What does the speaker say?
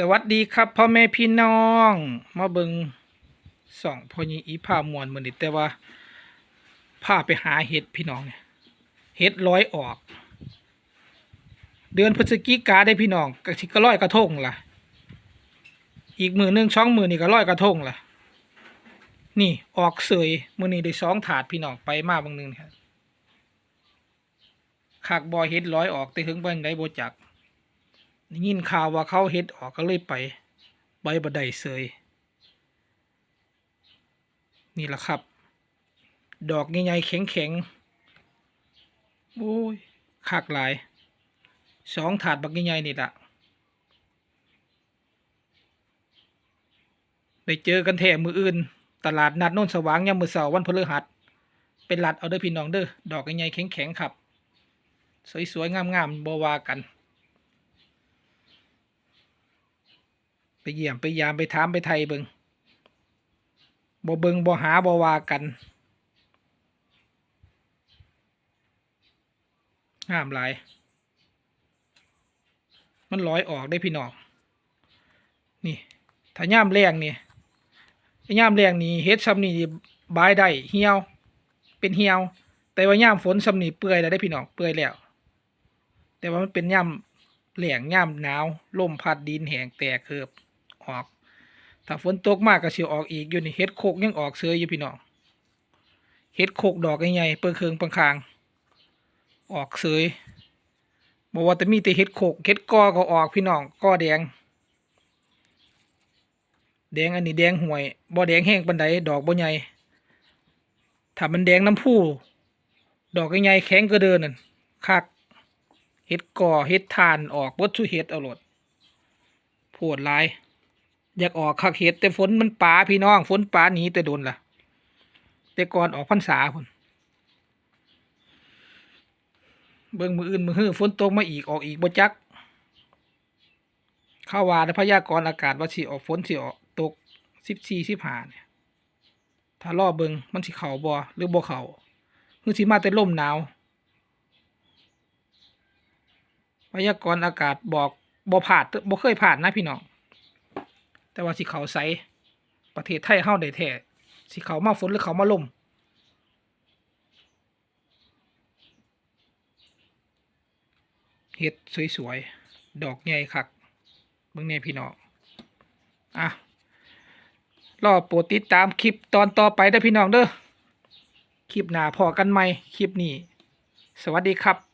สวัสดีครับพ่อแม่พี่น้อง มาเบิงสองพ่อยีอีผ้ามวนมือนี้แต่ว่าผ้าไปหาเห็ดพี่น้องเนี่ยเห็ดร้อยออก เดือนพฤศจิกาได้พี่น้องก็สิก็ร้อยกระทงล่ะ อีกมือหนึ่งช่องมือนี่ก็ร้อยกระทงล่ะ นี่ออกเสยมือนี้ได้สองถาดพี่น้องไปมาบางนึงเนี่ยขากบอยเห็ดร้อยออกแต่ถึงเบิ่งได้โบจัก ได้ยินข่าวว่าเขาเฮ็ดออกก็เลยไปใบบัไดเสยนี่แหละครับ ดอกใหญ่ๆแข็งๆโอ้ยคักหลายสองถาดบักใหญ่ๆนี่ละได้เจอกันแท้มืออื่น ตลาดนัดโน่นสว่างยามมือเสาร์วันพฤหัส เป็นหลัดเอาเด้อพี่น้องเด้อดอกใหญ่ๆแข็งๆครับ สวยๆงามๆบวากัน ไปเยี่ยมไปยามไปถามไปไทยเบิงบ่เบิงบ่หาบ่วากันงามหลาย มันลอยออกได้พี่น้อง นี่ ถ้าย่ามแรงนี่ถ้ย่ามแรงนี่เฮ็ดซ้ำนี่บายได้เหี่ยว เป็นเหี่ยว แต่ว่าย่ามฝนซ้ำนี่เปื่อยแล้วได้พี่น้อง เปื่อยแล้ว แต่ว่ามันเป็นย่ามแหลงย่ามหนาวลมพัดดินแหงแตกเคิบ ออก ถ้าฝนตกมากก็สิออกอีกอยู่นี่เฮ็ดโคกยังออกเสืออยู่พี่น้องเฮ็ดโคกดอกใหญ่ๆเปิงเคืองปังคาง ออกเสยบอกว่าแต่มีแต่เฮ็ดโคกเฮ็ดกอก็ออกพี่น้องกอแดง แดงอันนี้แดงห่วยบ่แดงแห้งปานใดดอกบ่ใหญ่ถ้ามันแดงน้ำผู้ดอกใหญ่ๆแข็งก็เดินนั่นคักเฮ็ดกอเฮ็ดทานออกเบดทุเฮ็ดเอาโลดโพดลาย อยากออกคักเห็ดแต่ฝนมันป่าพี่น้อง ฝนป่าหนีแต่โดนล่ะ แต่ก่อนออกพรรษาคนเบิ่งมืออื่นมือฮื้อฝนตกมาอีกออกอีกบ่จัก ข้าว่าในพยากรณ์อากาศว่าสิออกฝนสิออกตกสิบสี่สิบห้าเนี่ย ถ้ารอเบิ่งมันสิเข่าบ่หรือบ่เข่าคือสิมาแต่ลมหนาวพยากรณ์อากาศบอกบ่ผ่านบ่เคยผ่านนะพี่น้อง แต่ว่าสิเขาใสประเทศไทยเฮาได้แท้สิเขามาฝนหรือเขามาลมเห็ดสวยๆ ดอกใหญ่คักเบิ่งแน่พี่น้อง อะ รอโปรดติดตามคลิปตอนต่อไปเด้อพี่น้องเด้อ คลิปหน้าพอกันใหม่คลิปนี้ สวัสดีครับ